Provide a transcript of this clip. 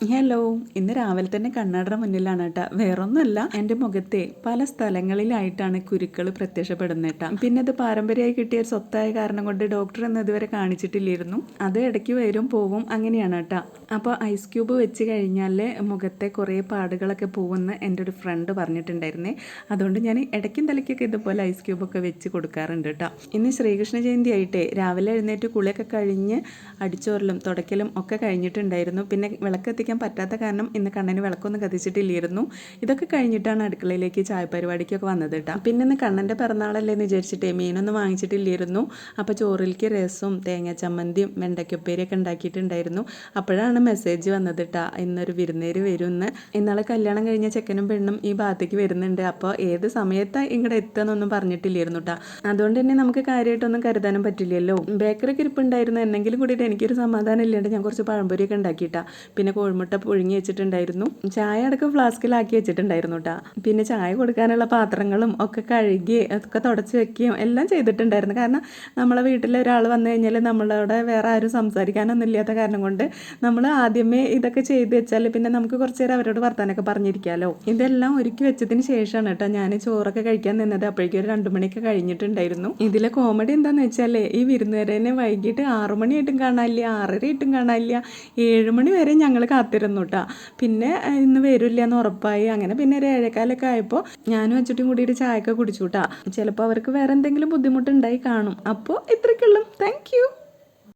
Hello ഇന്ന് രാവിലെ തന്നെ കണ്ണാടയുടെ മുന്നിലാണ് കേട്ടോ വേറൊന്നുമല്ല എന്റെ മുഖത്തെ പല സ്ഥലങ്ങളിലായിട്ടാണ് കുരുക്കൾ പ്രത്യക്ഷപ്പെടുന്നത് കേട്ടോ പിന്നെ അത് പാരമ്പര്യമായി കിട്ടിയ ഒരു സ്വത്തായ കാരണം കൊണ്ട് ഡോക്ടർ എന്ന് ഇതുവരെ കാണിച്ചിട്ടില്ലായിരുന്നു. അത് ഇടയ്ക്ക് വരും പോവും അങ്ങനെയാണ് കേട്ടോ അപ്പോൾ ഐസ് ക്യൂബ് വെച്ച് കഴിഞ്ഞാൽ മുഖത്തെ കുറേ പാടുകളൊക്കെ പോകുമെന്ന് എന്റെ ഒരു ഫ്രണ്ട് പറഞ്ഞിട്ടുണ്ടായിരുന്നേ. അതുകൊണ്ട് ഞാൻ ഇടയ്ക്കും തലയ്ക്കൊക്കെ ഇതുപോലെ ഐസ് ക്യൂബൊക്കെ വെച്ച് കൊടുക്കാറുണ്ട് കേട്ടോ ഇന്ന് ശ്രീകൃഷ്ണ ജയന്തി ആയിട്ടേ രാവിലെ എഴുന്നേറ്റ് കുളിയൊക്കെ കഴിഞ്ഞ് അടിച്ചോറലും തുടക്കലും ഒക്കെ കഴിഞ്ഞിട്ടുണ്ടായിരുന്നു. പിന്നെ വിളക്ക് കത്തിക്കാൻ പറ്റാത്ത കാരണം ഇന്ന് കണ്ണന് വിളക്കൊന്നും കത്തിച്ചിട്ടില്ലായിരുന്നു. ഇതൊക്കെ കഴിഞ്ഞിട്ടാണ് അടുക്കളയിലേക്ക് ചായ പരിപാടിക്കൊക്കെ വന്നത് കേട്ടോ പിന്നെ ഇന്ന് കണ്ണന്റെ പിറന്നാളല്ലേ എന്ന് വിചാരിച്ചിട്ടേ മീനൊന്നും വാങ്ങിച്ചിട്ടില്ലായിരുന്നു. അപ്പോൾ ചോറിലേക്ക് രസവും തേങ്ങ ചമ്മന്തിയും വെണ്ടയ്ക്കൊപ്പേരിയൊക്കെ ഉണ്ടാക്കിയിട്ടുണ്ടായിരുന്നു. അപ്പോഴാണ് മെസ്സേജ് വന്നത് കേട്ടോ ഇന്നൊരു വിരുന്നേര് വരുമെന്ന് ഇന്നാളെ കല്യാണം കഴിഞ്ഞ ചെക്കനും പെണ്ണും ഈ ഭാഗത്തേക്ക് വരുന്നുണ്ട്. അപ്പോൾ ഏത് സമയത്താണ് ഇങ്ങോട്ട് എത്തുകയെന്നൊന്നും പറഞ്ഞിട്ടില്ലായിരുന്നു കേട്ടോ അതുകൊണ്ട് തന്നെ നമുക്ക് കാര്യമായിട്ടൊന്നും കരുതാനും പറ്റില്ലല്ലോ. ബേക്കറിക്ക് ഇരിപ്പുണ്ടായിരുന്നു എന്നെങ്കിലും കൂടിയിട്ട് എനിക്കൊരു സമാധാനം ഇല്ലാണ്ട് ഞാൻ കുറച്ച് പഴംപൊരിയൊക്കെ ഉണ്ടാക്കിയിട്ടാ പിന്നെ കോഴിമുട്ട പുഴുങ്ങി വെച്ചിട്ടുണ്ടായിരുന്നു. ചായ അടക്കം ഫ്ലാസ്കിലാക്കി വെച്ചിട്ടുണ്ടായിരുന്നു കേട്ടോ പിന്നെ ചായ കൊടുക്കാനുള്ള പാത്രങ്ങളും ഒക്കെ കഴുകി ഒക്കെ തുടച്ച് വെക്കുകയും എല്ലാം ചെയ്തിട്ടുണ്ടായിരുന്നു. കാരണം നമ്മളെ വീട്ടിൽ ഒരാൾ വന്നു കഴിഞ്ഞാൽ നമ്മളവിടെ വേറെ ആരും സംസാരിക്കാനൊന്നും ഇല്ലാത്ത കാരണം കൊണ്ട് നമ്മൾ ആദ്യമേ ഇതൊക്കെ ചെയ്ത് വെച്ചാൽ പിന്നെ നമുക്ക് കുറച്ച് നേരം അവരോട് വർത്താനൊക്കെ പറഞ്ഞിരിക്കാമല്ലോ ഇതെല്ലാം ഒരുക്കി വെച്ചതിന് ശേഷമാണ് കേട്ടോ ഞാൻ ചോറൊക്കെ കഴിക്കാൻ നിന്നത്. അപ്പോഴേക്കും ഒരു രണ്ടു മണിയൊക്കെ കഴിഞ്ഞിട്ടുണ്ടായിരുന്നു. ഇതിലെ കോമഡി എന്താണെന്ന് വെച്ചാൽ ഈ വിരുന്നുകാരനെ വൈകിട്ട് ആറു മണിയായിട്ടും കാണാനില്ല ആറര ആയിട്ടും കാണാനില്ല ഏഴ് മണി വരെ ഞങ്ങൾ കാത്തിരുന്നു കേട്ടോ പിന്നെ ഇന്ന് വരില്ല എന്ന് ഉറപ്പായി. അങ്ങനെ പിന്നെ ഒരു ഏഴേക്കാലൊക്കെ ആയപ്പോൾ ഞാനും അച്ചുട്ടും കൂടിയിട്ട് ചായയൊക്കെ കുടിച്ചു കേട്ടോ ചിലപ്പോൾ അവർക്ക് വേറെ എന്തെങ്കിലും ബുദ്ധിമുട്ടുണ്ടായി കാണും. അപ്പോൾ ഇത്രയ്ക്കുള്ളൂ. താങ്ക്